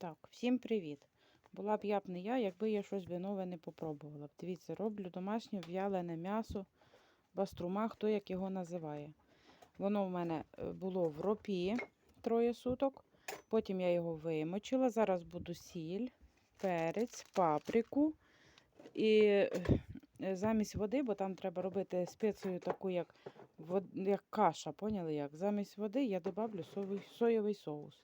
Так, всім привіт. Була б я б не я, якби я щось нове не попробувала. б. Дивіться, роблю домашнє в'ялене м'ясо, баструма, хто як його називає. Воно в мене е, було в ропі троє суток. Потім я його вимочила. Зараз буду сіль, перець, паприку. І е, замість води, бо там треба робити спецію таку, як, як каша, поняли як? Замість води я соєвий, соєвий соус.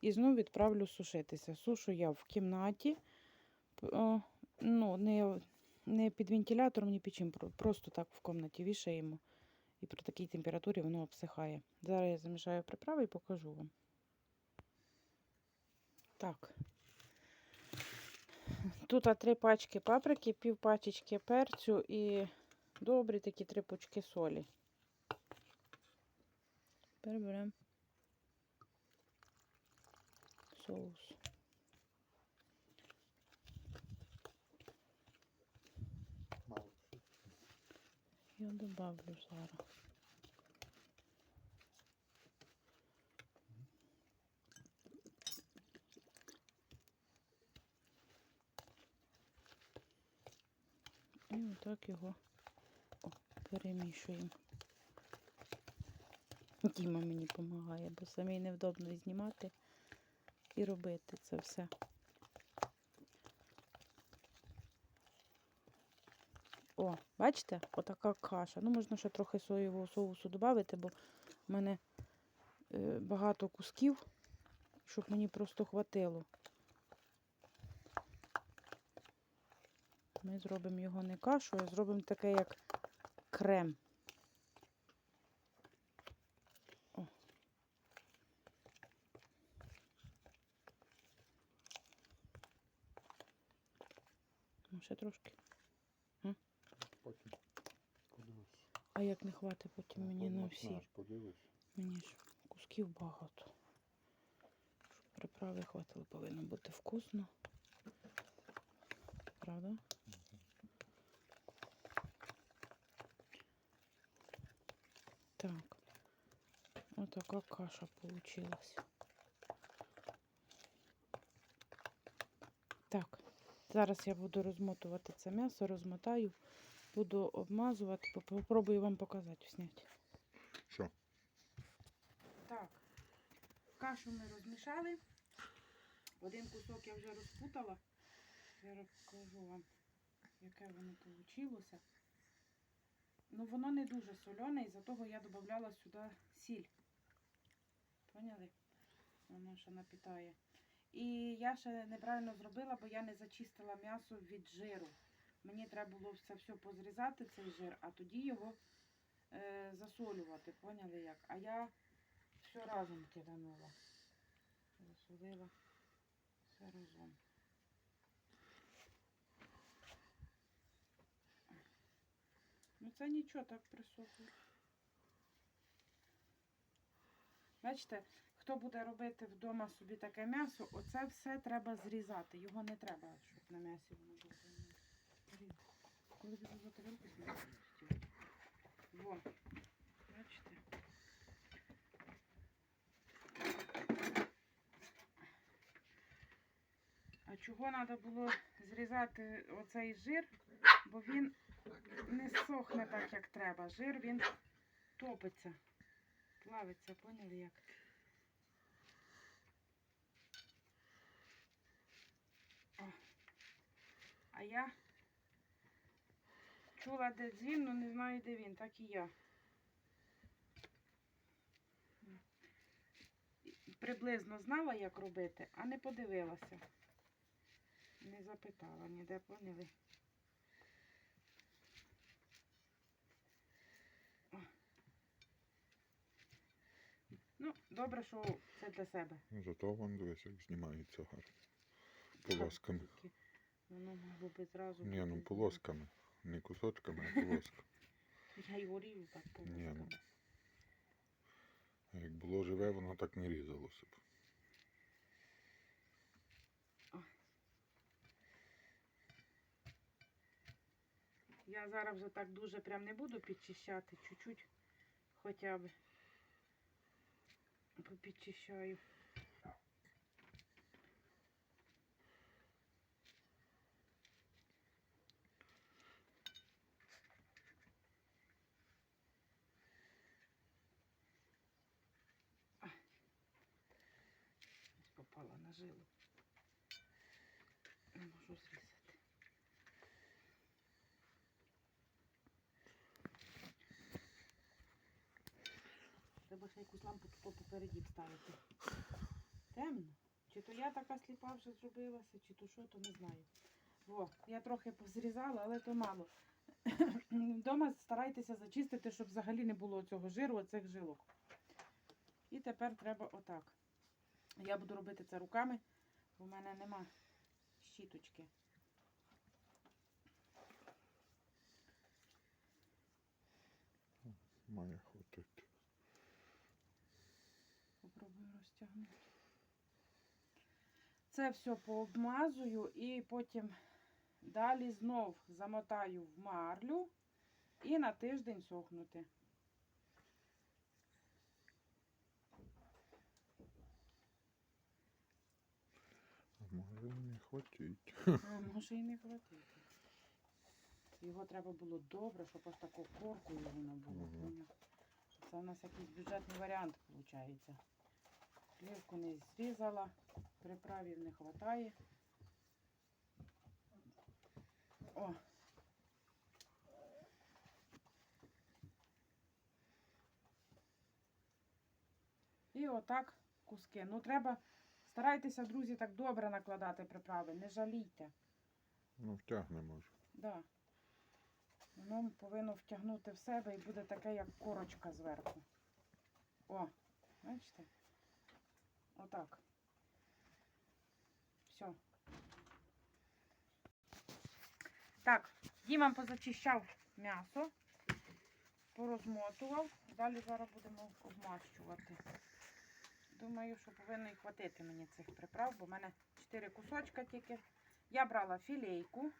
І знову відправлю сушитися. Сушу я в кімнаті. Ну, не, не під вентилятором, ні під чим. Просто так в кімнаті вішаємо. І при такій температурі воно обсихає. Зараз я замішаю приправи і покажу вам. Так. Тут три пачки паприки, пів пачечки перцю і добрі такі три пучки солі. Тепер беремо соус. Я добавлю зараз. І отак його о, перемішуємо. Діма мені допомагає, бо самій невдобно знімати і робити це все. О, бачите, отака каша. Ну, можна ще трохи соєвого соусу додати, бо в мене е, багато кусків, щоб мені просто хватило. Ми зробимо його не кашу, а зробимо таке, як крем. Ще трошки. Потім подивись. А як не хватить потім мені на всі. Мені ж кусків багато. Щоб приправи хватило, повинно бути вкусно. Правда? Так. Отака каша получилась. Так, зараз я буду розмотувати це м'ясо, розмотаю, буду обмазувати, попробую вам показати зняти. Що? Так, кашу ми розмішали. Один кусок я вже розпутала. Я розкажу вам, яке воно вийшло. Ну, воно не дуже солене, і за того я додавала сюди сіль. Поняли? Воно ще напітає. І я ще неправильно зробила, бо я не зачистила м'ясо від жиру. Мені треба було це все позрізати, цей жир, а тоді його е, засолювати. Поняли як? А я все разом киданула. Засолила все разом. Ну це нічого, так присохло. Бачите, хто буде робити вдома собі таке м'ясо, оце все треба зрізати. Його не треба, щоб на м'ясі воно було. Коли буду за тарілку знімати. Вон. Бачите? А чого треба було зрізати оцей жир? Бо він не сохне так, як треба. Жир він топиться, плавиться, поняли як? А я чула, де дзвін, але не знаю, де він, так і я. Приблизно знала, як робити, а не подивилася. Не запитала ніде, поняли? Ну, добре, що це для себе. Зато вон дивись, як знімається гарно. Полосками. Воно могло би зразу. Ні, ну полосками. Не кусочками, а полосками. Я й горію так Ні, ну. Як було живе, воно так не різалося б. Я зараз вже так дуже прям не буду підчищати, чуть-чуть хоча б попідчищаю. впала на жилу. Не можу зрізати. Треба ще якусь лампу таку попереді вставити. Темно. Чи то я така сліпа вже зробилася, чи то що, то не знаю. О, я трохи позрізала, але то мало. Вдома старайтеся зачистити, щоб взагалі не було цього жиру, оцих жилок. І тепер треба отак. Я буду робити це руками, бо в мене нема щіточки. Має хватити. Попробую розтягнути. Це все пообмазую і потім далі знов замотаю в марлю і на тиждень сохнути. Може і не хватить. А, може і не хватити. Його треба було добре, щоб ось таку коркою воно було. Поняв? Це у нас якийсь бюджетний варіант виходить. Плівку не зрізала, приправів не вистачає. О. І отак куски. Ну треба, старайтеся, друзі, так добре накладати приправи, не жалійте. Ну, втягне може. Да. Воно повинно втягнути в себе і буде таке, як корочка зверху. О, бачите? Отак. Все. Так, Діман позачищав м'ясо, порозмотував. Далі зараз будемо обмащувати. Думаю, що повинно і хватити мені цих приправ, бо в мене 4 кусочка тільки. Я брала філейку,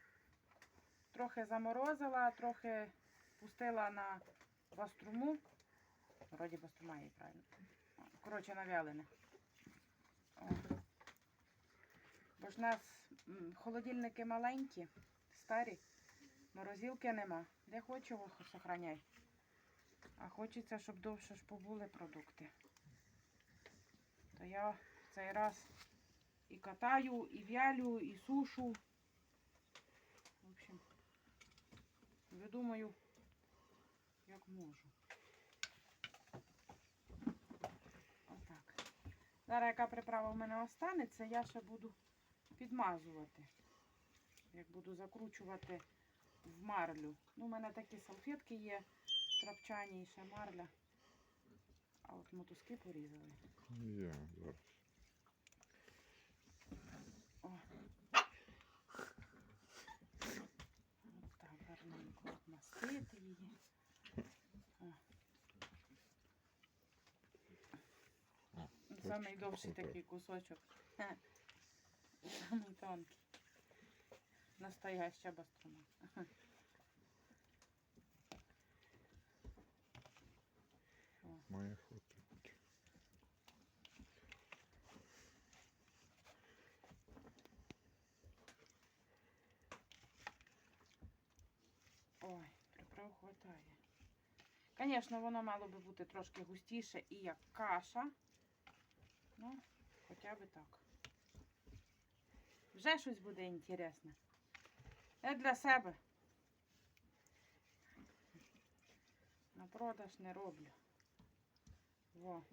трохи заморозила, трохи пустила на баструму. Вроді баструма є правильно. Коротше, на вялене. Бо ж у нас холодильники маленькі, старі, морозилки нема. Де хочу, сохраняй. А хочеться, щоб довше ж побули продукти. То я цей раз і катаю, і вялю, і сушу. В общем, видумаю, як можу. Отак. Зараз яка приправа в мене останеться, я ще буду підмазувати. Як буду закручувати в марлю. Ну, у мене такі салфетки є, трапчані і ще марля. А от мотузки порізали. Я зараз. О. От так гарненько обмастити її. О. О, Самий точно, довший отак. такий кусочок. Самий тонкий. Настояща баструма. Має хватити. Ой, приправ хватає. Звісно, воно мало би бути трошки густіше і як каша. Ну, хоча б так. Вже щось буде інтересне. Я для себе. На продаж не роблю. Во.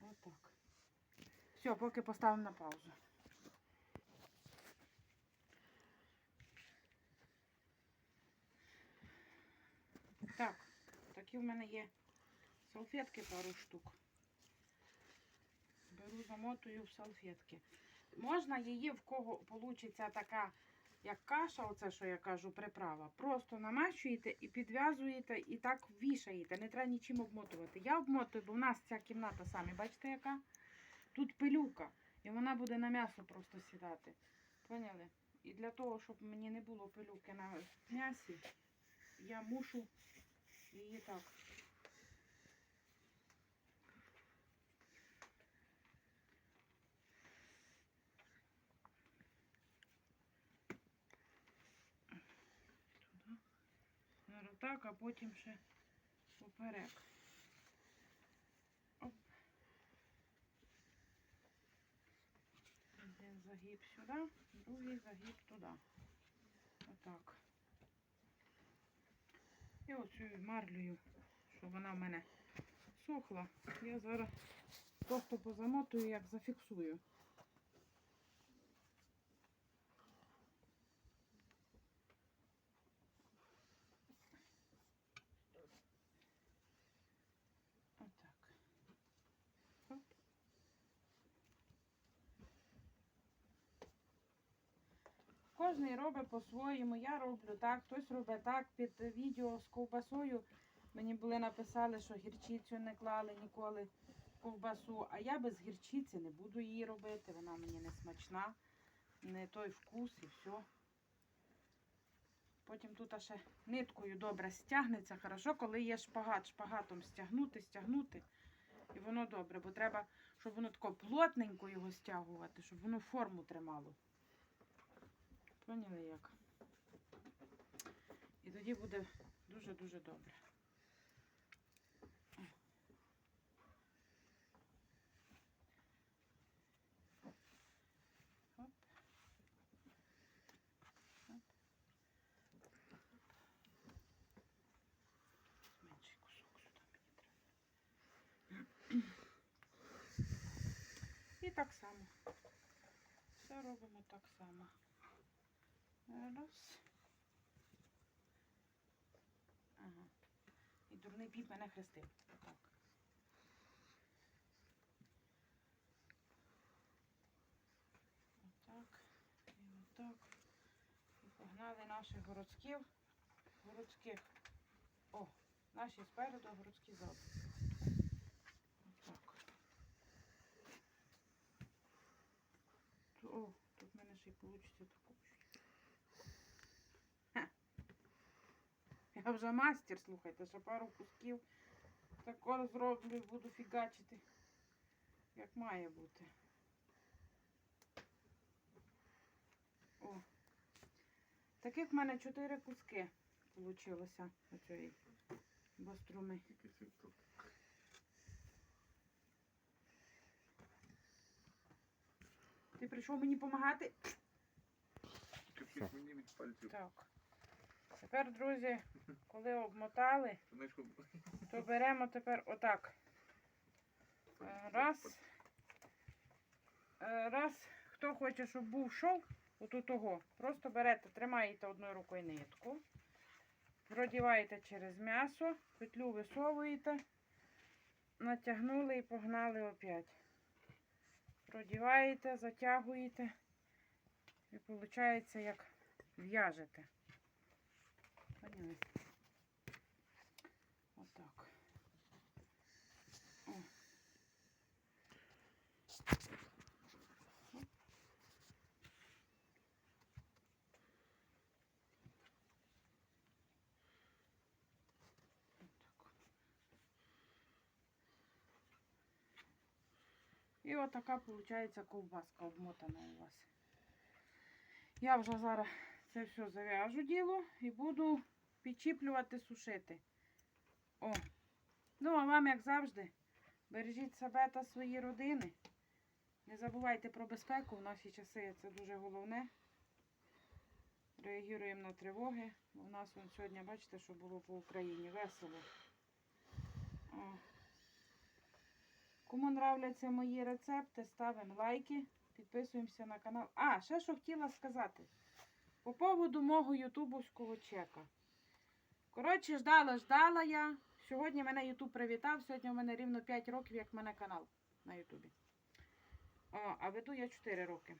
Отак. Все, поки поставимо на паузу. Так, такі в мене є салфетки пару штук. Беру, замотую в салфетки. Можна її, в кого вийде така, як каша, оце, що я кажу, приправа. Просто намащуєте і підв'язуєте, і так вішаєте. Не треба нічим обмотувати. Я обмотую, бо в нас ця кімната самі, бачите, яка? Тут пилюка. І вона буде на м'ясо просто сідати. Поняли? І для того, щоб мені не було пилюки на м'ясі, я мушу її так. Зараз так, а потім ще поперек. Оп. Один загиб сюди, другий загиб туди. Отак. І оцю марлюю, щоб вона в мене сохла, я зараз просто позамотую, як зафіксую. Отак. Оп. Кожний робить по-своєму. Я роблю так, хтось робить так. Під відео з ковбасою мені були написали, що гірчицю не клали ніколи ковбасу, а я без гірчиці не буду її робити. Вона мені не смачна, не той вкус і все. Потім тут ще ниткою добре стягнеться. Хорошо, коли є шпагат, шпагатом стягнути, стягнути. І воно добре, бо треба, щоб воно тако плотненько його стягувати, щоб воно форму тримало. Поняли як? І тоді буде дуже-дуже добре. І так само. Все робимо так само. Раз. Ага. І дурний піп мене хрестив. Так. Отак. І отак. І погнали наших городських. Городських. О, наші спереду, городські ззаду. Отак. О, тут в мене ще й вийде таку. Я вже мастер, слухайте, ще пару кусків такого зроблю і буду фігачити, як має бути. О. Таких в мене чотири куски получилося оцієї баструми. Ти прийшов мені допомагати? Мені від пальців. Так. Тепер, друзі, коли обмотали, то беремо тепер отак. Е, Раз. Е, Раз. Хто хоче, щоб був шов, отут того. Просто берете, тримаєте одною рукою нитку, продіваєте через м'ясо, петлю висовуєте, натягнули і погнали опять. Продіваєте, затягуєте. І виходить, як в'яжете. Поняли? Отак. О. Оп. Отак. І отака виходить ковбаска обмотана у вас. Я вже зараз це все зав'яжу діло і буду Підчіплювати, сушити. О. Ну, а вам, як завжди, бережіть себе та свої родини. Не забувайте про безпеку в наші часи, це дуже головне. Реагуємо на тривоги. У нас вон сьогодні, бачите, що було по Україні. Весело. О. Кому нравляться мої рецепти, ставимо лайки, підписуємося на канал. А, ще що хотіла сказати. По поводу мого ютубовського чека. Коротше, ждала, ждала я. Сьогодні мене Ютуб привітав. Сьогодні у мене рівно 5 років, як в мене канал на Ютубі. А веду я 4 роки.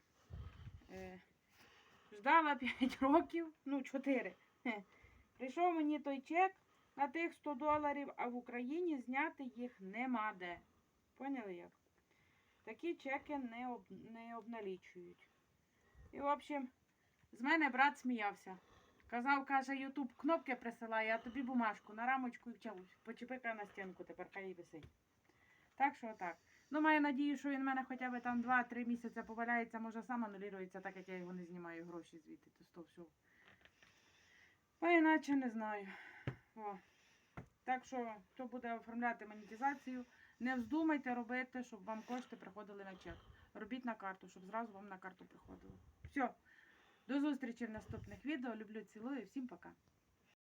Е, ждала 5 років, ну 4. Хе. Прийшов мені той чек на тих 100 доларів, а в Україні зняти їх нема де. Поняли як? Такі чеки не, об, не обналічують. І, в общем, з мене брат сміявся. Казав, каже, Ютуб кнопки присилає, а тобі бумажку на рамочку і вчавусь. Почепи на стінку, тепер хай висить. Так що так. Ну, маю надію, що він в мене хоча б там 2-3 місяці поваляється, може сам анулюється, так як я його не знімаю гроші звідти, то з того всього. Бо іначе не знаю. О. Так що, хто буде оформляти монетизацію, не вздумайте робити, щоб вам кошти приходили на чек. Робіть на карту, щоб зразу вам на карту приходило. Все. До зустрічі в наступних відео. Люблю, цілую. Всім пока.